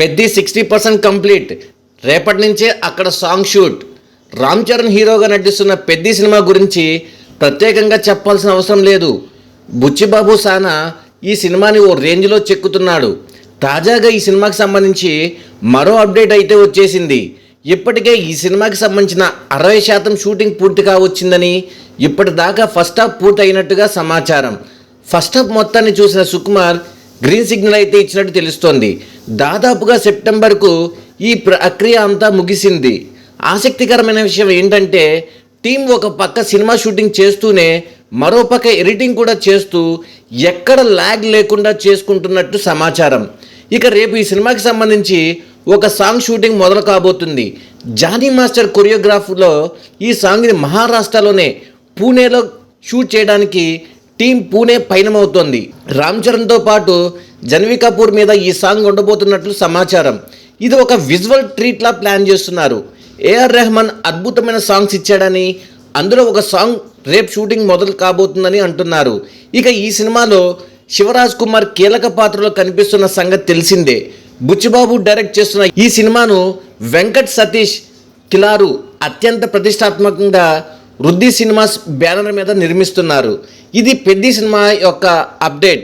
Peddi sixty percent complete. రేపటి నుంచే అక్కడ సాంగ్ షూట్. రామ్ చరణ్ హీరోగా నటిస్తున్న పెద్ది సినిమా గురించి ప్రత్యేకంగా చెప్పాల్సిన అవసరం లేదు. బుచ్చిబాబు సానా ఈ సినిమాని ఓ రేంజ్లో చెక్కుతున్నాడు. తాజాగా ఈ సినిమాకి సంబంధించి మరో అప్డేట్ అయితే వచ్చేసింది. ఇప్పటికే ఈ సినిమాకి సంబంధించిన అరవై శాతం షూటింగ్ పూర్తి కావచ్చిందని ఇప్పటిదాకా ఫస్ట్ హాఫ్ పూర్తి అయినట్టుగా సమాచారం. ఫస్ట్ హాఫ్ మొత్తాన్ని చూసిన సుకుమార్ గ్రీన్ సిగ్నల్ అయితే ఇచ్చినట్టు తెలుస్తోంది. దాదాపుగా సెప్టెంబర్కు ఈ ప్రక్రియ అంతా ముగిసింది. ఆసక్తికరమైన విషయం ఏంటంటే టీం ఒక పక్క సినిమా షూటింగ్ చేస్తూనే మరో పక్క ఎడిటింగ్ కూడా చేస్తూ ఎక్కడ ల్యాగ్ లేకుండా చేసుకుంటున్నట్టు సమాచారం. ఇక రేపు ఈ సినిమాకి సంబంధించి ఒక సాంగ్ షూటింగ్ మొదలు కాబోతుంది. జానీ మాస్టర్ కొరియోగ్రాఫ్లో ఈ సాంగ్ని మహారాష్ట్రలోనే పూణేలో షూట్ చేయడానికి టీం పూణే పయనమవుతోంది. రామ్ చరణ్తో పాటు జన్వీ కపూర్ మీద ఈ సాంగ్ ఉండబోతున్నట్లు సమాచారం. ఇది ఒక విజువల్ ట్రీట్లా ప్లాన్ చేస్తున్నారు. ఏఆర్ రెహమాన్ అద్భుతమైన సాంగ్స్ ఇచ్చాడని అందులో ఒక సాంగ్ రేపు షూటింగ్ మొదలు కాబోతుందని అంటున్నారు. ఇక ఈ సినిమాలో శివరాజ్ కుమార్ కీలక పాత్రలో కనిపిస్తున్న సంగతి తెలిసిందే. బుచ్చిబాబు డైరెక్ట్ చేస్తున్న ఈ సినిమాను వెంకట్ సతీష్ కిలారు అత్యంత ప్రతిష్టాత్మకంగా వృద్ధి సినిమాస్ బ్యానర్ మీద నిర్మిస్తున్నారు. ఇది పెద్ద సినిమా యొక్క అప్డేట్.